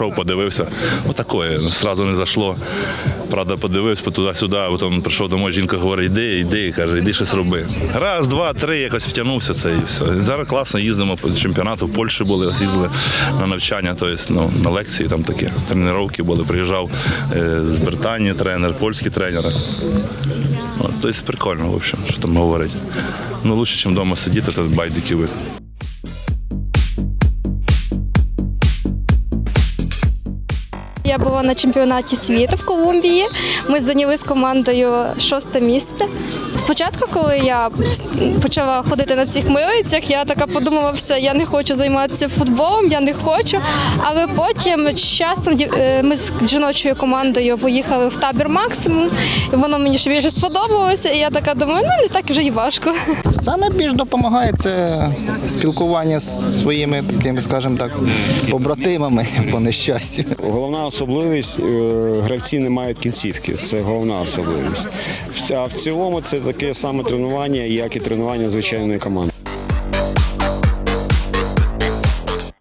прийшов, подивився. Отакое, зразу не зайшло. Правда, подивився туди-сюди, потім прийшов домой, жінка говорить, йди, йди, каже, йди щось роби. Раз, два, три, якось втягнувся це і все. Зараз класно їздимо по чемпіонату, в Польщі були, ось їздили на навчання, тобто ну, на лекції там такі, тренування були. Приїжджав е, з Британії тренер, польські тренери. Тобто прикольно, в общем, що там говорить. Ну, лучше, ніж вдома сидіти та байдики вити. Я була на чемпіонаті світу в Колумбії. Ми зайняли з командою шосте місце. Спочатку, коли я почала ходити на цих милицях, я така подумала, все, я не хочу займатися футболом, я не хочу. Але потім з часом е, ми з жіночою командою поїхали в табір максимум, і воно мені ще більше сподобалося. І я така думаю, ну не так вже й важко. Саме більш допомагає це спілкування з своїми такими, скажімо так, побратимами по нещастю. Головна особливість е, гравці не мають кінцівки. Це головна особливість. А в цілому це таке саме тренування, як і тренування звичайної команди.